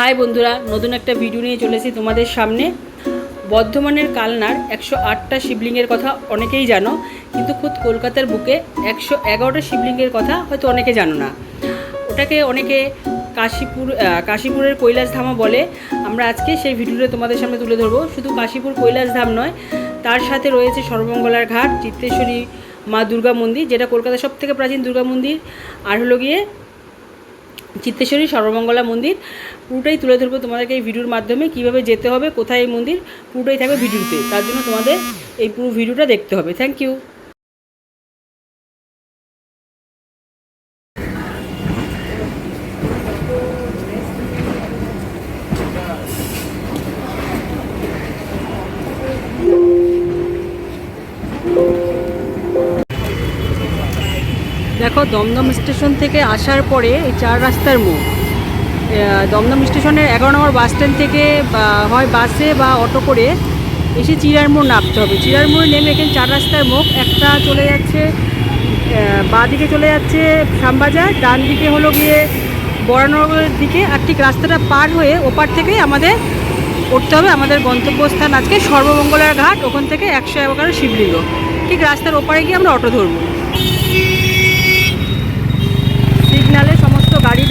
High বন্ধুরা, নতুন একটা ভিডিও নিয়ে চলেছি তোমাদের সামনে। বর্ধমানের কালনার একশো আটটা শিবলিঙ্গের কথা অনেকেই জানো, কিন্তু খুদ কলকাতার বুকে একশো এগারোটা শিবলিঙ্গের কথা হয়তো অনেকে জানো না। ওটাকে অনেকে কাশীপুর কাশীপুরের কৈলাস ধামও বলে। আমরা আজকে সেই ভিডিওটা তোমাদের সামনে তুলে ধরবো। শুধু কাশীপুর কৈলাস ধাম নয়, তার সাথে রয়েছে সর্বমঙ্গলার ঘাট, চিত্তেশ্বরী মা দুর্গা মন্দির, যেটা কলকাতার সব থেকে প্রাচীন দুর্গা মন্দির। আর হলো গিয়ে চিত্তেশ্বরী, সর্বমঙ্গলা মন্দির, পুরোটাই তুলে ধরবো তোমাদেরকে এই ভিডিওর মাধ্যমে, কীভাবে যেতে হবে, কোথায় এই মন্দির, পুরোটাই থাকবে ভিডিওতে। তার জন্য তোমাদের এই পুরো ভিডিওটা দেখতে হবে। থ্যাংক ইউ দেখো দমদম স্টেশন থেকে আসার পরে এই চার রাস্তার আহ, দমদম স্টেশনের এগারো নম্বর বাস স্ট্যান্ড থেকে হয় বাসে বা অটো করে এসে চিরার মোড় নামতে হবে। চিরার মোড়ে নেমে এখানে চার রাস্তার মুখ একটা চলে যাচ্ছে বাঁ দিকে চলে যাচ্ছে শ্যামবাজার ডান দিকে হলো গিয়ে বরানগরের দিকে আর ঠিক রাস্তাটা পার হয়ে ওপার থেকে আমাদের উঠতে হবে আমাদের গন্তব্যস্থান আজকে সর্বমঙ্গলার ঘাট ওখান থেকে একশো এগারো শিবলিঙ্গ। ঠিক রাস্তার ওপারে গিয়ে আমরা অটো ধরবো।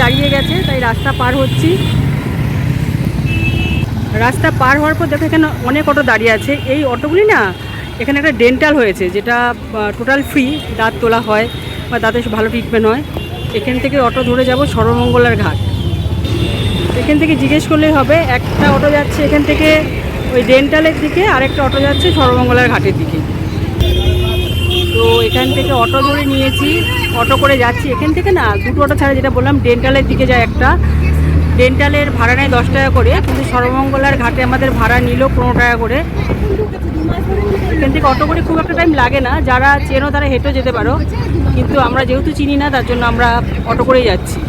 দাঁড়িয়ে গেছে, তাই রাস্তা পার হচ্ছি। রাস্তা পার হওয়ার পর দেখো এখানে অনেক অটো দাঁড়িয়ে আছে। এই অটোগুলি না, এখানে একটা ডেন্টাল হয়েছে, যেটা টোটাল ফ্রি দাঁত তোলা হয় বা দাঁতে ভালো ট্রিটমেন্ট হয়। এখান থেকে অটো ধরে যাব সর্বমঙ্গলার ঘাট। এখান থেকে জিজ্ঞেস করলেই হবে, একটা অটো যাচ্ছে এখান থেকে ওই ডেন্টালের দিকে, আরেকটা অটো যাচ্ছে সর্বমঙ্গলার ঘাটের দিকে। তো এখান থেকে অটো ধরে নিয়েছি। অটো করে যাচ্ছি। এখান থেকে না, দুটো অটো ছাড়া যেটা বললাম, ডেন্টালের দিকে যায় একটা। ডেন্টালের ভাড়া নেয় দশ টাকা করে, কিন্তু সর্বমঙ্গলার ঘাটে আমাদের ভাড়া নিল পনেরো টাকা করে। এখান থেকে অটো করে খুব একটা টাইম লাগে না। যারা চেনো তারা হেঁটেও যেতে পারো। কিন্তু আমরা যেহেতু চিনি না, তার জন্য আমরা অটো করেই যাচ্ছি।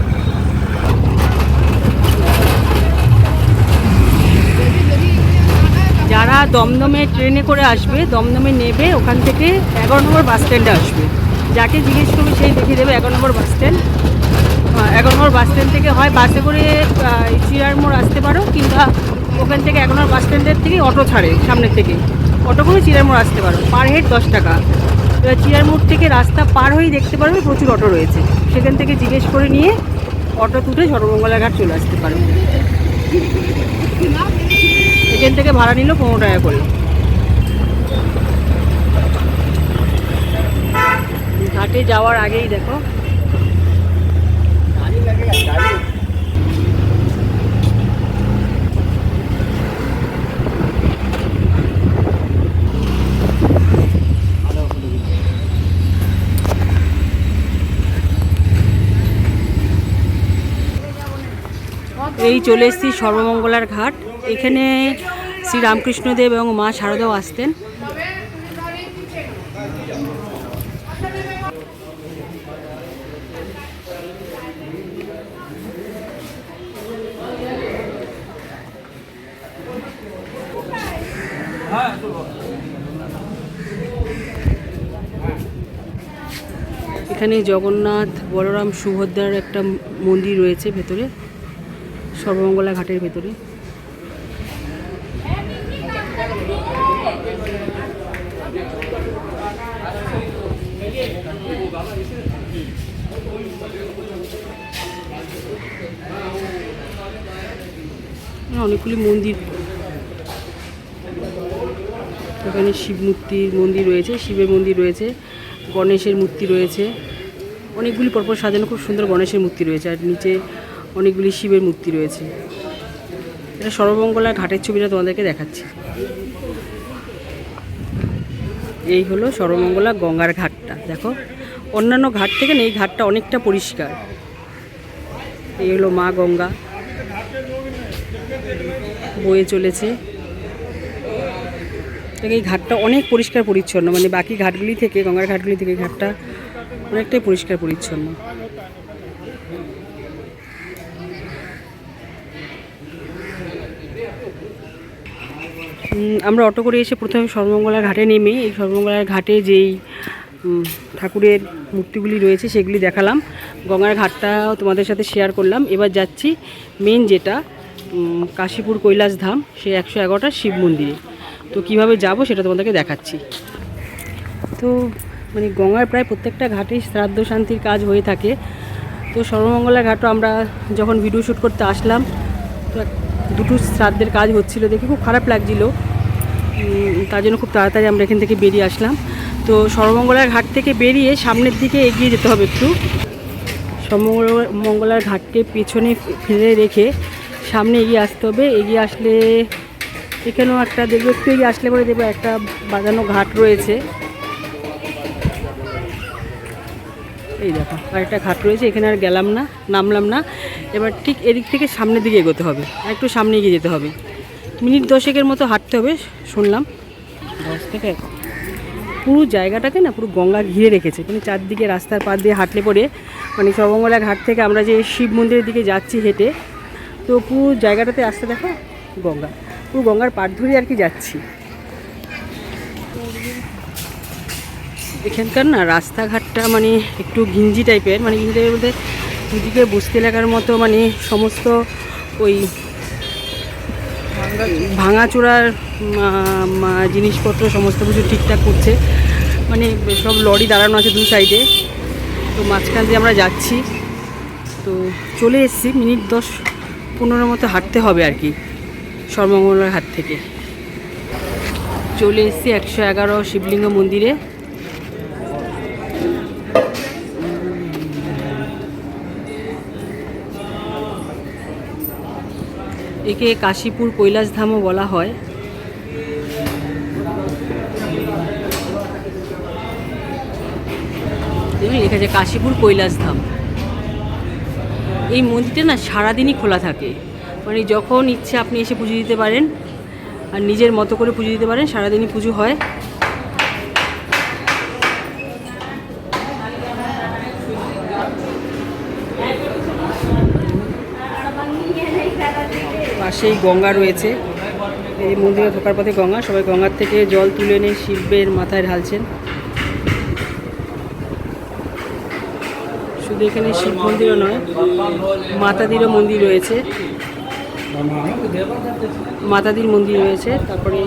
যারা দমদমে ট্রেনে করে আসবে, দমদমে নেবে, ওখান থেকে এগারো নম্বর বাস স্ট্যান্ডে আসবে। যাকে জিজ্ঞেস করবে সেই দেখিয়ে দেবে এগারো নম্বর বাস স্ট্যান্ড এগারো নম্বর বাস স্ট্যান্ড থেকে হয় বাসে করে চিরার মোড় আসতে পারো, কিংবা ওখান থেকে এগারো নম্বর বাস স্ট্যান্ডের থেকে অটো ছাড়ে সামনের থেকে। অটো করে চিরার মোড় আসতে পারো, পার হেড দশ টাকা। এবার চিরার মোড় থেকে রাস্তা পার হয়েই দেখতে পারবে প্রচুর অটো রয়েছে। সেখান থেকে জিজ্ঞেস করে নিয়ে অটো তুলে সর্বমঙ্গলা ঘাট চলে আসতে পারবে এখান থেকে ভাড়া নিল পনেরো টাকা করে। ঘাটে যাওয়ার আগেই দেখো। এই চলে এসেছি সর্বমঙ্গলার ঘাট। এখানে শ্রী রামকৃষ্ণদেব এবং মা শারদাও আসতেন। এখানে জগন্নাথ, বলরাম, সুভদ্রার একটা মন্দির রয়েছে ভেতরে, সর্বমঙ্গলা ঘাটের ভেতরে। অনেকগুলি মন্দির। এখানে শিব মূর্তির মন্দির রয়েছে, শিবের মন্দির রয়েছে, গণেশের মূর্তি রয়েছে। অনেকগুলি পরপর সাজানো খুব সুন্দর গণেশের মূর্তি রয়েছে, আর নিচে অনেকগুলি শিবের মূর্তি রয়েছে। এটা সর্বমঙ্গলা ঘাটের ছবিটা তোমাদেরকে দেখাচ্ছি। এই হলো সর্বমঙ্গলা গঙ্গার ঘাটটা, দেখো। অন্যান্য ঘাট থেকে এই ঘাটটা অনেকটা পরিষ্কার। এই হলো মা গঙ্গা। বয়ে চলেছে। এই ঘাটটা অনেক পরিষ্কার পরিচ্ছন্ন মানে বাকি ঘাটগুলি থেকে, গঙ্গার ঘাটগুলি থেকে ঘাটটা অনেকটাই পরিষ্কার পরিচ্ছন্ন। আমরা অটো করে এসে প্রথমে সর্বমঙ্গলার ঘাটে নেমে, এই সর্বমঙ্গলার ঘাটে যেই ঠাকুরের মূর্তিগুলি রয়েছে সেগুলি দেখালাম। গঙ্গার ঘাটটাও তোমাদের সাথে শেয়ার করলাম। এবার যাচ্ছি মেন যেটা কাশীপুর কৈলাস ধাম, সেই একশো এগারোটা শিব মন্দিরে। তো কীভাবে যাব সেটা তোমাদেরকে দেখাচ্ছি। তো মানে গঙ্গার প্রায় প্রত্যেকটা ঘাটেই শ্রাদ্ধ শান্তির কাজ হয়ে থাকে। তো সর্বমঙ্গলা ঘাটও আমরা যখন ভিডিও শ্যুট করতে আসলাম, তো দুটো শ্রাদ্ধের কাজ হচ্ছিল দেখে খুব খারাপ লাগছিল। তার জন্য খুব তাড়াতাড়ি আমরা এখান থেকে বেরিয়ে আসলাম। তো সর্বমঙ্গলার ঘাট থেকে বেরিয়ে সামনের দিকে এগিয়ে যেতে হবে একটু। সর্বমঙ্গল মঙ্গলার ঘাটকে পেছনে ফেলে রেখে সামনে এগিয়ে আসতে হবে। এগিয়ে আসলে এখানেও একটা দেখবে, একটু এগিয়ে আসলে পরে দেখবে একটা বাজানো ঘাট রয়েছে। এই দেখো আর একটা ঘাট রয়েছে, এখানে আর গেলাম না, নামলাম না। এবার ঠিক এদিক থেকে সামনের দিকে এগোতে হবে, একটু সামনে এগিয়ে যেতে হবে। মিনিট দশেকের মতো হাঁটতে হবে, শুনলাম। দশ থেকে পুরো জায়গাটাকে না পুরো গঙ্গা ঘিরে রেখেছে মানে চারদিকে রাস্তার পাশ দিয়ে হাঁটলে পরে মানে সর্বমঙ্গলা ঘাট থেকে আমরা যে শিব মন্দিরের দিকে যাচ্ছি হেঁটে, তো পুরো জায়গাটাতে আসতে দেখো গঙ্গা, পুরো গঙ্গার পাড় ধরে আর কি যাচ্ছি। এখানকার না রাস্তাঘাটটা মানে একটু ঘিঞ্জি টাইপের মানে ঘিঞ্জি টাইপের বলতে দুদিকে বস্তি এলাকার মতো মানে সমস্ত ওই ভাঙাচোরার জিনিসপত্র সমস্ত কিছু ঠিকঠাক করছে। মানে সব লরি দাঁড়ানো আছে দু সাইডে। তো মাঝখান দিয়ে আমরা যাচ্ছি। তো চলে এসেছি, মিনিট দশ পনেরো মতো হাঁটতে হবে আর কি, সর্বমঙ্গলার হাট থেকে। চলে এসেছি একশো এগারো শিবলিঙ্গ মন্দিরে। একে কাশীপুর কৈলাস ধামও বলা হয়। লেখা আছে কাশীপুর কৈলাস ধাম এই মন্দিরটা না সারাদিনই খোলা থাকে। মানে যখন ইচ্ছে আপনি এসে পুজো দিতে পারেন, আর নিজের মতো করে পুজো দিতে পারেন, সারাদিনই পুজো হয়। পাশেই গঙ্গা রয়েছে। এই মন্দিরে ঢোকার পথে গঙ্গা, সবাই গঙ্গার থেকে জল তুলে এনে শিবের মাথায় ঢালছেন। শুধু এখানে শিব মন্দিরও নয়, মাতাদিরও মন্দির রয়েছে। মাতাদির মন্দির রয়েছে, তারপরে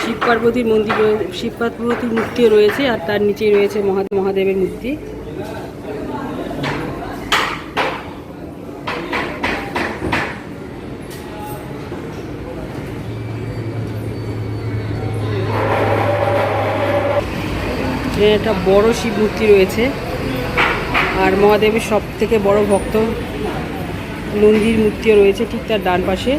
শিব পার্বতীর মন্দির শিব পার্বতীর মূর্তিও রয়েছে, আর তার নিচেই রয়েছে মহা মহাদেবের মূর্তি। এখানে একটা বড় শিব মূর্তি রয়েছে। আর মহাদেবের সব থেকে বড় ভক্ত নন্দীর মূর্তিও রয়েছে ঠিক তার ডান পাশে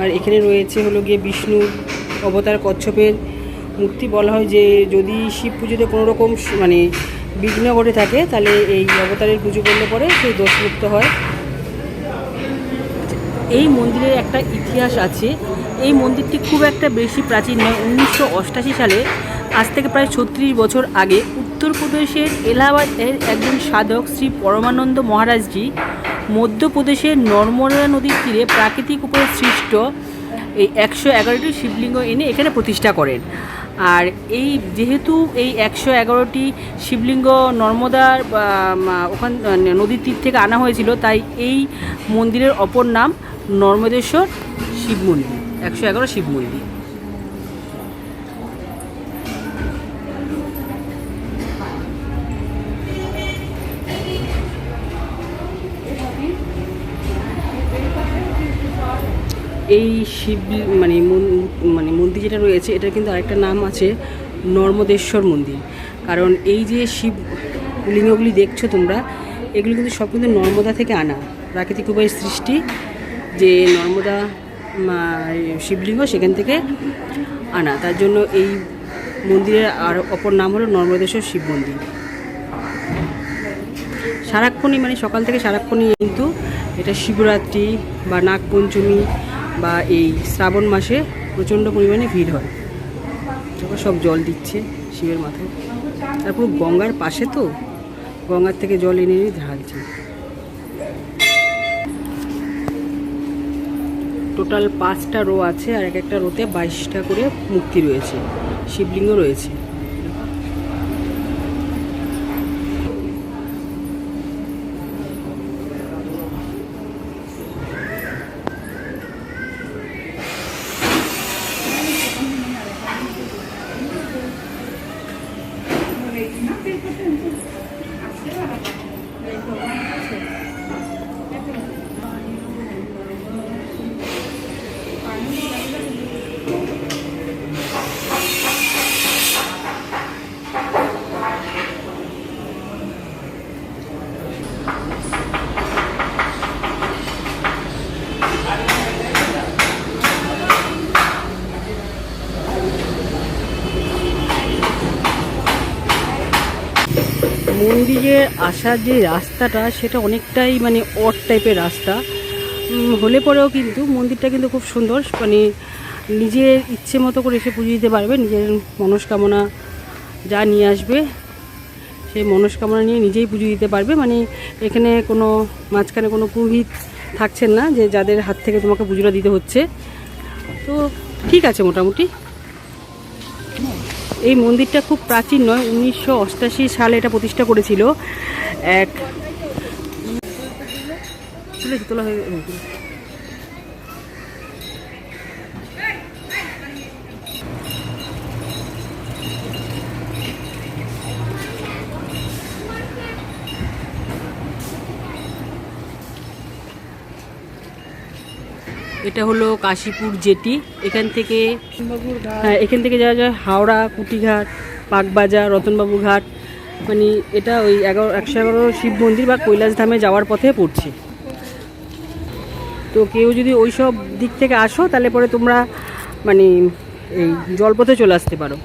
আর এখানে রয়েছে হলো গিয়ে বিষ্ণুর অবতার কচ্ছপের মূর্তি। বলা হয় যে যদি শিব পুজোতে কোনো রকম মানে বিঘ্ন ঘটে থাকে, তাহলে এই অবতারের পুজো করলে পরে সেই দোষমুক্ত হয়। এই মন্দিরের একটা ইতিহাস আছে। এই মন্দিরটি খুব একটা বেশি প্রাচীন নয়, উনিশশো সালে। আজ থেকে প্রায় ছত্রিশ বছর আগে উত্তরপ্রদেশের এলাহাবাদের একজন সাধক শ্রী পরমানন্দ মহারাজজি মধ্যপ্রদেশের নর্মদা নদীর তীরে প্রাকৃতিক উপায়ে সৃষ্ট এই একশো এগারোটি শিবলিঙ্গ এনে এখানে প্রতিষ্ঠা করেন। আর এই যেহেতু এই একশো এগারোটি শিবলিঙ্গ নর্মদার ওখান, নদীর তীর থেকে আনা হয়েছিল, তাই এই মন্দিরের অপর নাম নর্মদেশ্বর শিব মন্দির একশো এগারো শিব মন্দির এই শিব মানে মন- মানে মন্দির যেটা রয়েছে, এটার কিন্তু আরেকটা নাম আছে নর্মদেশ্বর মন্দির। কারণ এই যে শিব লিঙ্গগুলি দেখছ তোমরা, এগুলো কিন্তু সব কিন্তু নর্মদা থেকে আনা, প্রাকৃতিক উপায়ের সৃষ্টি। যে নর্মদা শিবলিঙ্গ সেখান থেকে আনা। তার জন্য এই মন্দিরের আর অপর নাম হলো নর্মদেশ্বর শিব মন্দির। সারাক্ষণই মানে সকাল থেকে সারাক্ষণই কিন্তু এটা শিবরাত্রি বা নাগপঞ্চমী বা এই শ্রাবণ মাসে প্রচণ্ড পরিমাণে ভিড় হয়। সব জল দিচ্ছে শিবের মাথায়। তারপর গঙ্গার পাশে তো গঙ্গার থেকে জল এনে এনে ঢালছে। টোটাল পাঁচটা রো আছে আর এক একটা রোতে বাইশটা করে মূর্তি রয়েছে। শিবলিঙ্গ রয়েছে। মন্দিরে আসার যে রাস্তাটা, সেটা অনেকটাই মানে অড টাইপের রাস্তা। হলে পরেও কিন্তু মন্দিরটা কিন্তু খুব সুন্দর। মানে নিজের ইচ্ছে মতো করে এসে পুজো দিতে পারবে, নিজের মনস্কামনা যা নিয়ে আসবে, সেই মনস্কামনা নিয়ে নিজেই পুজো দিতে পারবে। মানে এখানে কোনো, মাঝখানে কোনো পুরোহিত থাকছেন না, যে যাদের হাত থেকে তোমাকে পুজোটা দিতে হচ্ছে। তো ঠিক আছে মোটামুটি। এই মন্দিরটা খুব প্রাচীন নয় উনিশশো সালে এটা প্রতিষ্ঠা করেছিল। এক হয়ে এটা হলো কাশীপুর জেটি। এখান থেকে হ্যাঁ এখান থেকে যাওয়া যায় হাওড়া কুটিঘাট বাগবাজার রতনবাবু ঘাট। মানে এটা ওই এগারো, একশো এগারো শিব মন্দির বা কৈলাস ধামে যাওয়ার পথে পড়ছে। তো কেউ যদি ওই সব দিক থেকে আসো, তাহলে পরে তোমরা মানে এই জলপথে চলে আসতে পারো।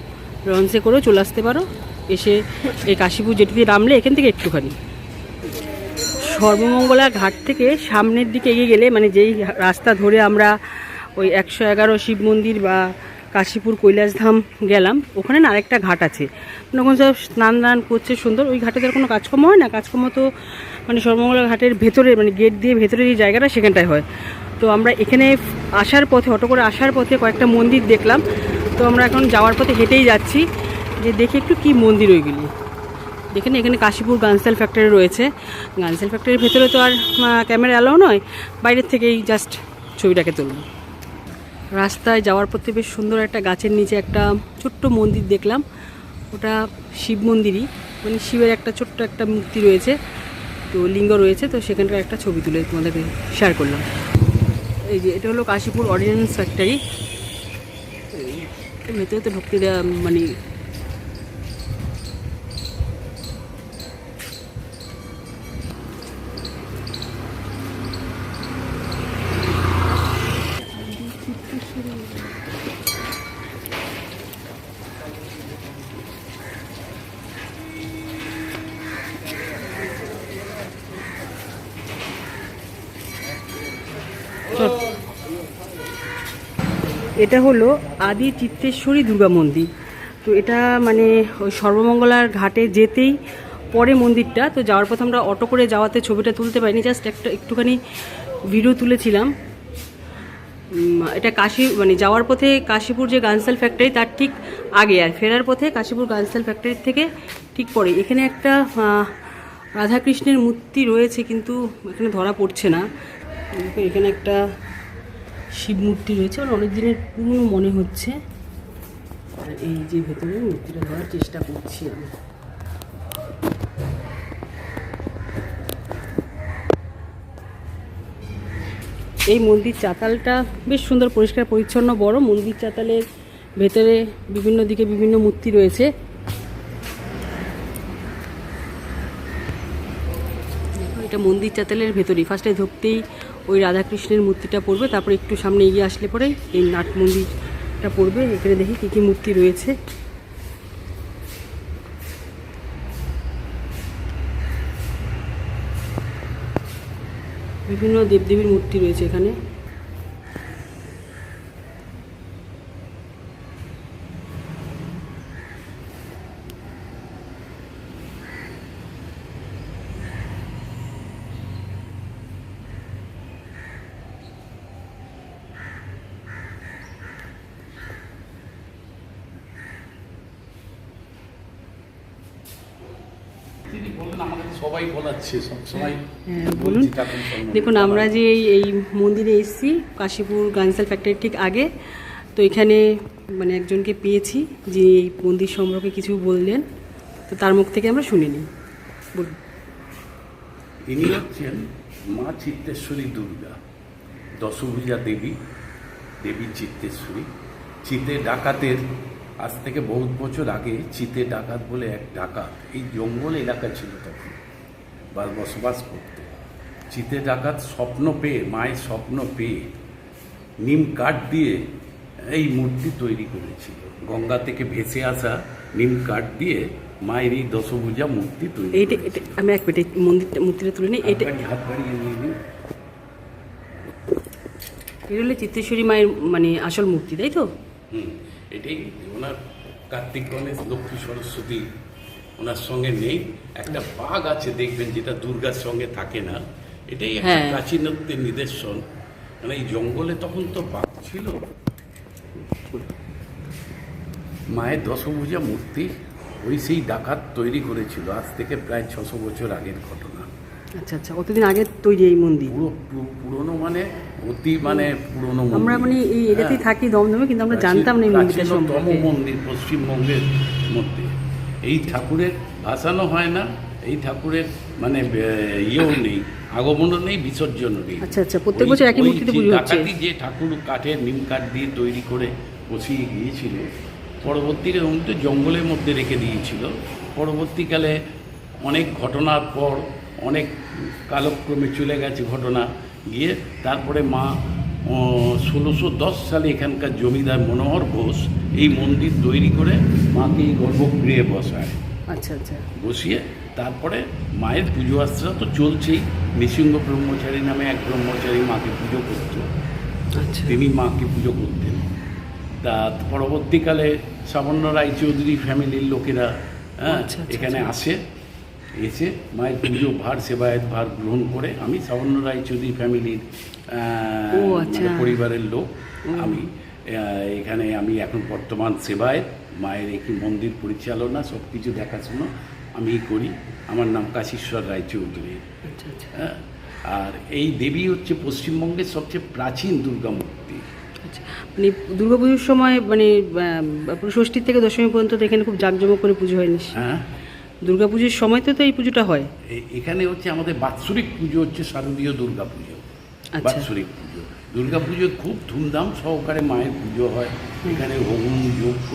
লঞ্চে করেও চলে আসতে পারো। এসে এই কাশীপুর জেটিতে নামলে এখান থেকে একটুখানি। সর্বমঙ্গলা ঘাট থেকে সামনের দিকে এগিয়ে গেলে মানে যেই রাস্তা ধরে আমরা ওই একশো এগারো শিব মন্দির বা কাশীপুর কৈলাসধাম গেলাম, ওখানে না আরেকটা ঘাট আছে। ওখানে সব স্নান দান করছে, সুন্দর। ওই ঘাটে তার কোনো কাজকর্ম হয় না। কাজকর্ম তো মানে সর্বমঙ্গলা ঘাটের ভেতরে মানে গেট দিয়ে ভেতরে যে জায়গাটা, সেখানটায় হয়। তো আমরা এখানে আসার পথে, অটো করে আসার পথে কয়েকটা মন্দির দেখলাম। তো আমরা এখন যাওয়ার পথে হেঁটেই যাচ্ছি, যে দেখি একটু কি মন্দির ওইগুলি। দেখেন এখানে কাশীপুর গানসেল ফ্যাক্টরি রয়েছে। গানসেল ফ্যাক্টরির ভেতরে তো আর ক্যামেরা অ্যালাও নয়। বাইরের থেকেই জাস্ট ছবিটাকে তুলব রাস্তায় যাওয়ার পথে বেশ সুন্দর একটা গাছের নিচে একটা ছোট্ট মন্দির দেখলাম। ওটা শিব মন্দিরই। মানে শিবের একটা ছোট্ট একটা মূর্তি রয়েছে। তো লিঙ্গ রয়েছে, তো সেখানকার একটা ছবি তুলে তোমাদেরকে শেয়ার করলাম। এই যে, এটা হলো কাশীপুর অর্ডিন্যান্স ফ্যাক্টরি ভেতরে তো ঢুকতে দেওয়া মানে এটা হলো আদি চিত্তেশ্বরী দুর্গা মন্দির। তো এটা মানে ওই সর্বমঙ্গলার ঘাটে যেতেই পরে মন্দিরটা। তো যাওয়ার পথে আমরা অটো করে যাওয়াতে ছবিটা তুলতে পারিনি, জাস্ট একটা একটুখানি ভিডিও তুলেছিলাম। এটা কাশী মানে যাওয়ার পথে কাশীপুর যে গানসাল ফ্যাক্টরি তার ঠিক আগে আর ফেরার পথে কাশীপুর গানসাল ফ্যাক্টরির থেকে ঠিক পরে। এখানে একটা রাধাকৃষ্ণের মূর্তি রয়েছে, কিন্তু এখানে ধরা পড়ছে না। এখানে একটা শিব মূর্তি রয়েছে, আর অনেক দিনের পুরনো মনে হচ্ছে। আর এই যে ভেতরে মূর্তিটা ধরার চেষ্টা করছি আমি। এই মন্দির চাতালটা বেশ সুন্দর, পরিষ্কার, পরিচ্ছন্ন, বড়। মন্দির চাতালের ভেতরে বিভিন্ন দিকে বিভিন্ন মূর্তি রয়েছে। এটা মন্দির চাতালের ভেতরেই। ফার্স্টে ঢুকতেই ওই রাধাকৃষ্ণের মূর্তিটা পড়বে, তারপর একটু সামনে এগিয়ে আসলে পরে এই নাট মন্দিরটা পড়বে, এখানে দেখি কী কী মূর্তি রয়েছে। বিভিন্ন দেবদেবীর মূর্তি রয়েছে এখানে। সবাই বলাচ্ছে সবসময় হ্যাঁ, বলছি বলুন। দেখুন আমরা যে এই মন্দিরে এসেছি কাশীপুর গানসাল ফ্যাক্টরির ঠিক আগে তো এখানে মানে একজনকে পেয়েছি যিনি এই মন্দির সম্পর্কে কিছু বললেন তো তার মুখ থেকে আমরা শুনে নিই। বলুন। ইনি হচ্ছেন মা চিত্তেশ্বরী দুর্গা দশভূজা দেবী দেবী চিত্তেশ্বরী। চিতে ডাকাতের আজ থেকে বহুত বছর আগে চিতে ডাকাত বলে এক ডাকাত এই জঙ্গল এলাকা ছিল তখন। বা বসবাস করত। চিতে ডাকাত স্বপ্ন পেয়ে মায়ের স্বপ্ন পেয়ে নিম কাঠ দিয়ে এই মূর্তি তৈরি করেছিল। গঙ্গা থেকে ভেসে আসা নিম কাঠ দিয়ে মায়ের এই দশভূজা মূর্তি তৈরি এইটা এটা আমি এক মিনিট মন্দিরটা মূর্তিটা তুলে নিই। এটা হাত বাড়িয়ে নিয়ে নিন। এটা হলে চিত্তেশ্বরী মায়ের মানে আসল মূর্তি তাই তো? হুম এটাই ওনার কার্তিক গণেশ লক্ষ্মী সরস্বতী ওনার সঙ্গে নেই। একটা বাঘ আছে দেখবেন যেটা দুর্গার সঙ্গে থাকে না। এটাই একটা হ্যাঁ। প্রাচীনত্বের নিদর্শন। মানে এই জঙ্গলে তখন তো বাঘ ছিল। মায়ের দশভূজা মূর্তি ওই সেই ডাকাত তৈরি করেছিল। আজ থেকে প্রায় ছশো বছর আগের ঘটনা। আচ্ছা আচ্ছা কতদিন আগে তৈরি এই মন্দির? পুরো পুরনো মানে অতি মানে পুরনো আমরা মানে এই এরিয়াতেই হ্যাঁ। থাকি দমদমে কিন্তু আমরা জানতাম না এই মন্দিরটা সম্পর্কে। মন্দির পশ্চিমবঙ্গের মধ্যে। এই ঠাকুরের ভাসানো হয় না এই ঠাকুরের মানে ইয়েও নেই আগমনও নেই বিসর্জনও নেই আচ্ছা, আচ্ছা, প্রত্যেক বছর একই মূর্তিতে যে পুজো হচ্ছে। যে ঠাকুর কাঠের নিম কাঠ দিয়ে তৈরি করে বসিয়ে গিয়েছিল পরবর্তীকালে উনি তো জঙ্গলের মধ্যে রেখে দিয়েছিল পরবর্তীকালে অনেক ঘটনার পর অনেক কালক্রমে চলে গেছে ঘটনা গিয়ে তারপরে মা ষোলোশো দশ সালে এখানকার জমিদার মনোহর ঘোষ এই মন্দির তৈরি করে মাকে এই গর্ভগৃহে বসায়। আচ্ছা আচ্ছা। বসিয়ে তারপরে মায়ের পুজো আশ্রা তো চলছেই। নৃসিংহ ব্রহ্মচারী নামে এক ব্রহ্মচারী মাকে পুজো করত। আচ্ছা। তিনি মাকে পুজো করতেন। তা পরবর্তীকালে সামান্য রায়চৌধুরী ফ্যামিলির লোকেরা হ্যাঁ আচ্ছা, আচ্ছা, এখানে। আসে এসে মায়ের পুজো ভার সেবায়ত ভার গ্রহণ করে। আমি সামান্য রায়চৌধুরী ফ্যামিলির পরিবারের লোক আমি এখানে আমি এখন বর্তমান সেবায়ত মায়ের একটি মন্দির পরিচালনা সব কিছু দেখাশোনা আমি করি। আমার নাম কাশীশ্বর রায়চৌধুরী আচ্ছা আচ্ছা। হ্যাঁ আর এই দেবী হচ্ছে পশ্চিমবঙ্গের সবচেয়ে প্রাচীন দুর্গা মূর্তি। আচ্ছা মানে দুর্গাপুজোর সময় মানে ষষ্ঠীর থেকে দশমী পর্যন্ত তো এখানে খুব জাঁকজমক করে পুজো হয়। হ্যাঁ দুর্গাপুজোর সময় তো তো এই পুজোটা হয়। এখানে হচ্ছে আমাদের বাৎসরিক পুজো হচ্ছে শারদীয় দুর্গা পুজো। আচ্ছা। বাৎসরিক পুজো। দুর্গা পুজো খুব ধুমধাম সহকারে মায়ের পুজো হয়। এখানে হোম যজ্ঞ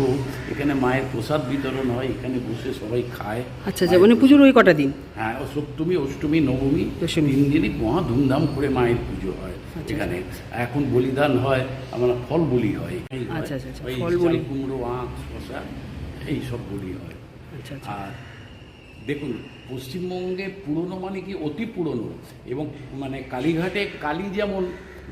এখানে মায়ের প্রসাদ বিতরণ হয় এখানে বসে সবাই খায়। আচ্ছা আচ্ছা মানে পুজোর ওই কটা দিন? হ্যাঁ সপ্তমী অষ্টমী নবমী দশমী। তিন দিনই মহা ধুমধাম করে মায়ের পুজো হয় আচ্ছা। এখানে। এখন বলিদান হয় আমার ফল বলি হয়। আচ্ছা, আচ্ছা, আচ্ছা, ফল বলি। কুমড়ো আখ শশা এই সব বলি হয়। আচ্ছা আচ্ছা। আর দেখুন পশ্চিমবঙ্গে পুরনো মানে কি অতি পুরনো এবং মানে কালীঘাটে কালী যেমন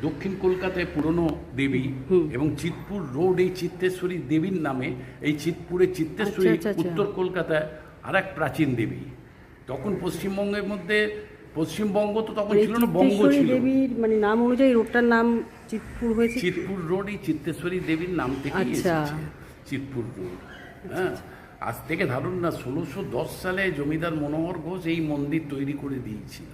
দক্ষিণ কলকাতায় পুরনো দেবী এবং চিতপুর রোড এই চিত্তেশ্বরী দেবীর নামে এই চিতপুরে চিত্তেশ্বরী আচ্ছা, আচ্ছা, আচ্ছা। উত্তর কলকাতায় আর এক প্রাচীন দেবী। তখন পশ্চিমবঙ্গের মধ্যে পশ্চিমবঙ্গ তো তখন ছিল না বঙ্গ ছিল। দেবীর মানে নাম অনুযায়ী রোডটার নাম চিতপুর হয়েছে চিতপুর রোড এই চিত্তেশ্বরী দেবীর নাম থেকে। এসেছে চিতপুর রোড। হ্যাঁ। আজ থেকে ধরুন না ষোলোশো দশ সালে জমিদার মনোহর ঘোষ এই মন্দির তৈরি করে দিয়েছিল।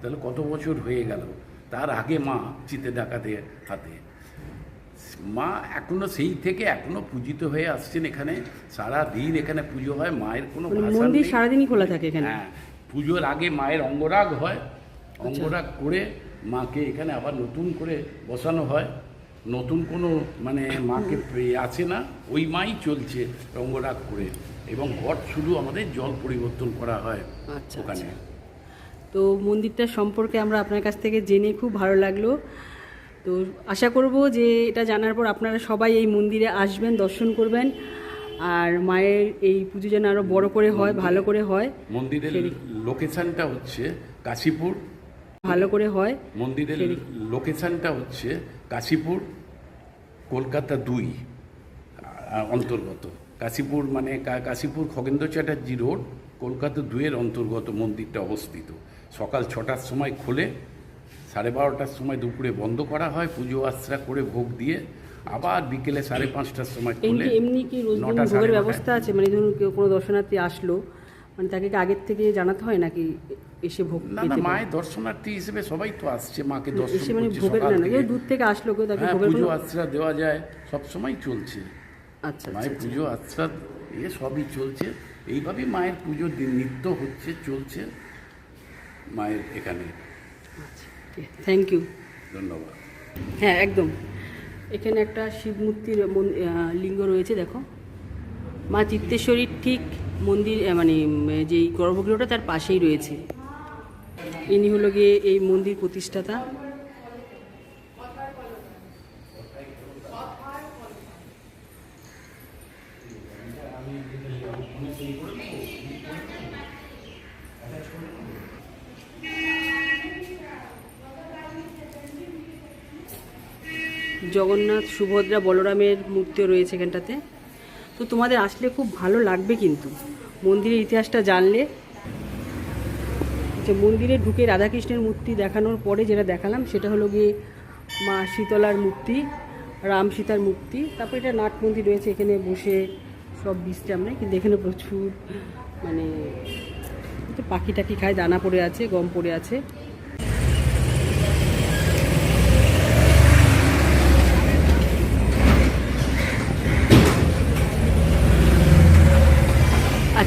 তাহলে কত বছর হয়ে গেল? তার আগে মা চিতে ডাকাতে হাতে। মা এখনও সেই থেকে এখনও পূজিত হয়ে আসছেন এখানে। সারা দিন এখানে পুজো হয় মায়ের কোনো মানে মন্দির নেই। সারাদিনই খোলা থাকে এখানে? হ্যাঁ পুজোর আগে মায়ের অঙ্গরাগ হয়। অঙ্গরাগ করে মাকে এখানে আবার নতুন করে বসানো হয়। নতুন কোনো মানে মাকে আছে না ওই মাই চলছে অঙ্গরাগ করে। এবং ঘট শুধু আমাদের জল পরিবর্তন করা হয় আচ্ছা, ওখানে। তো মন্দিরটা সম্পর্কে আমরা আপনার কাছ থেকে জেনে খুব ভালো লাগল। তো আশা করব যে এটা জানার পর আপনারা সবাই এই মন্দিরে আসবেন দর্শন করবেন। আর মায়ের এই পুজো যেন আরও বড় করে হয় ভালো করে হয় মন্দিরের লোকেশনটা হচ্ছে কাশীপুর। ভালো করে হয় মন্দিরের লোকেশনটা হচ্ছে কাশীপুর। কলকাতা দুই অন্তর্গত। কাশীপুর মানে কাশীপুর খগেন্দ্র চ্যাটার্জি রোড কলকাতা দুইয়ের অন্তর্গত মন্দিরটা অবস্থিত। সকাল ছটার সময় খোলে সাড়ে বারোটার সময় দুপুরে বন্ধ করা হয় পুজো আশ্রা করে ভোগ দিয়ে আবার বিকেলে সাড়ে পাঁচটার সময় খোলে এমনি কি রোজ নটা ভোগের ব্যবস্থা আছে? মানে ধরুন কেউ কোনো দর্শনার্থী আসলো মানে তাকে আগের থেকে জানাতে হয় নাকি এসে ভোগ না? মায়ের দর্শনার্থী হিসেবে সবাই তো আসছে মাকে দর্শন এসে মানে ভোগের না না দূর থেকে আসলো কেউ তাকে হ্যাঁ ভোগের পুজো আশ্রা দেওয়া যায় সব সময় চলছে। আচ্ছা মায়ের আচ্ছা। পুজো আশ্রা এ সবই চলছে। এইভাবেই মায়ের পুজো দিন নিত্য হচ্ছে চলছে মায়ের এখানে। থ্যাংক ইউ ধন্যবাদ। হ্যাঁ একদম। এখানে একটা শিব মূর্তির লিঙ্গ রয়েছে দেখো। মা চিত্তেশ্বরীর ঠিক মন্দির মানে যেই গর্ভগৃহটা তার পাশেই রয়েছে। ইনি হলো গিয়ে এই মন্দির প্রতিষ্ঠাতা। জগন্নাথ, সুভদ্রা, বলরামের মূর্তিও রয়েছে এখানটাতে। তো তোমাদের আসলে খুব ভালো লাগবে কিন্তু। মন্দিরের ইতিহাসটা জানলে। যে মন্দিরে ঢুকে রাধাকৃষ্ণের মূর্তি দেখানোর পরে যেটা দেখালাম, সেটা হলো গিয়ে মা শীতলার মূর্তি, রাম সীতার মূর্তি, তারপর এটা নাট মন্দির রয়েছে, এখানে বসে সব বিশ্রাম নেয়, কিন্তু এখানে প্রচুর মানে পাখি টাকি খায়, দানা পড়ে আছে, গম পড়ে আছে।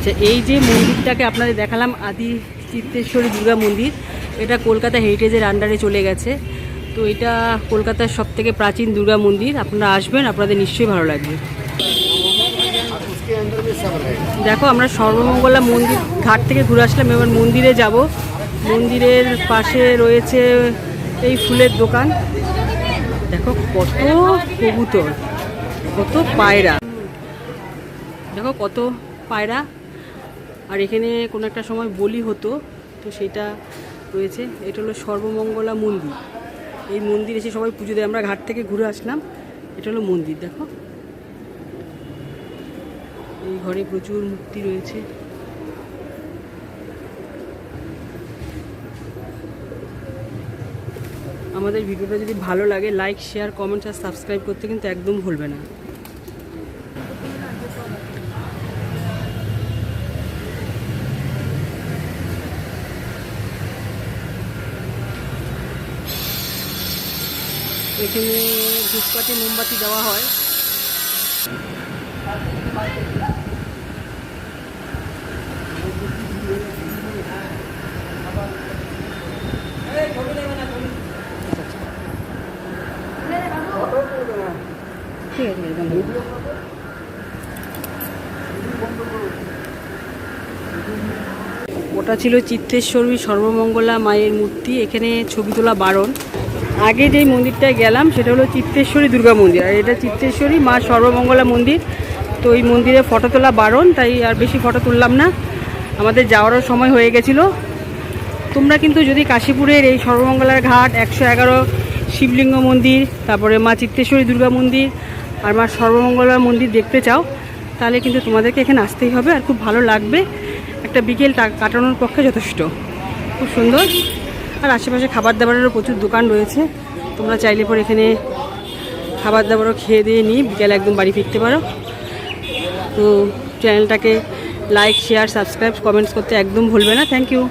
আচ্ছা এই যে মন্দিরটাকে আপনাদের দেখালাম, আদি চিত্তেশ্বরী দুর্গা মন্দির, এটা কলকাতা হেরিটেজের আন্ডারে চলে গেছে। তো এটা কলকাতার সব থেকে প্রাচীন দুর্গা মন্দির, আপনারা আসবেন, আপনাদের নিশ্চয়ই ভালো লাগবে। দেখো, আমরা সর্বমঙ্গলা মন্দির ঘাট থেকে ঘুরে আসলাম, এবার মন্দিরে যাব। মন্দিরের পাশে রয়েছে এই ফুলের দোকান। দেখো, কত কবুতর, কত পায়রা। দেখো, কত পায়রা। আর এখানে কোনো একটা সময় বলি হতো, তো সেটা রয়েছে। এটা হলো সর্বমঙ্গলা মন্দির। এই মন্দির এসে সবাই পুজো দেয়। আমরা ঘাট থেকে ঘুরে আসলাম। এটা হলো মন্দির, দেখো। এই ঘরে প্রচুর মূর্তি রয়েছে। আমাদের ভিডিওটা যদি ভালো লাগে লাইক শেয়ার কমেন্ট আর সাবস্ক্রাইব করতে কিন্তু একদম ভুলবে না। এখানে ধূপকাঠি মোমবাতি দেওয়া হয়। ওটা ছিল চিত্তেশ্বরী সর্বমঙ্গলা মায়ের মূর্তি। এখানে ছবি তোলা বারণ। আগে যেই মন্দিরটায় গেলাম, সেটা হলো চিত্তেশ্বরী দুর্গা মন্দির। আর এটা চিত্তেশ্বরী, মা সর্বমঙ্গলা মন্দির। তো এই মন্দিরে ফটো তোলা বারণ, তাই আর বেশি ফটো তুললাম না। আমাদের যাওয়ারও সময় হয়ে গেছিল। তোমরা কিন্তু যদি কাশীপুরের এই সর্বমঙ্গলার ঘাট, একশো এগারো শিবলিঙ্গ মন্দির, তারপরে মা চিত্তেশ্বরী দুর্গা মন্দির আর মা সর্বমঙ্গলার মন্দির দেখতে চাও, তাহলে কিন্তু তোমাদেরকে এখানে আসতেই হবে। আর খুব ভালো লাগবে। একটা বিকেল কাটানোর পক্ষে যথেষ্ট। খুব সুন্দর। আর আশেপাশে খাবার দাবারেরও প্রচুর দোকান রয়েছে। তোমরা চাইলে পর এখানে খাবার দাবারও খেয়ে দিয়ে নিই বিকেলে একদম বাড়ি ফিরতে পারো। তো চ্যানেলটাকে লাইক শেয়ার সাবস্ক্রাইব কমেন্টস করতে একদম ভুলবে না। Thank you